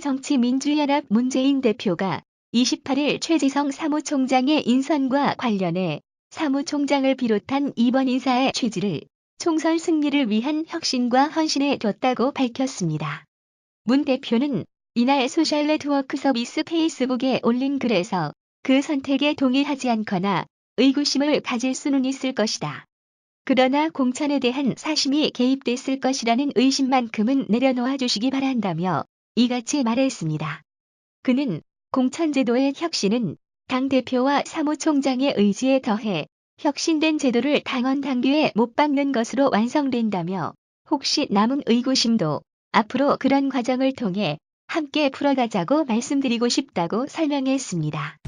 새정치민주연합 문재인 대표가 28일 최지성 사무총장의 인선과 관련해 사무총장을 비롯한 이번 인사의 취지를 총선 승리를 위한 혁신과 헌신에 뒀다고 밝혔습니다. 문 대표는 이날 소셜 네트워크 서비스 페이스북에 올린 글에서 그 선택에 동의하지 않거나 의구심을 가질 수는 있을 것이다. 그러나 공천에 대한 사심이 개입됐을 것이라는 의심만큼은 내려놓아 주시기 바란다며 이같이 말했습니다. 그는 공천제도의 혁신은 당대표와 사무총장의 의지에 더해 혁신된 제도를 당원 당규에 못 박는 것으로 완성된다며 혹시 남은 의구심도 앞으로 그런 과정을 통해 함께 풀어가자고 말씀드리고 싶다고 설명했습니다.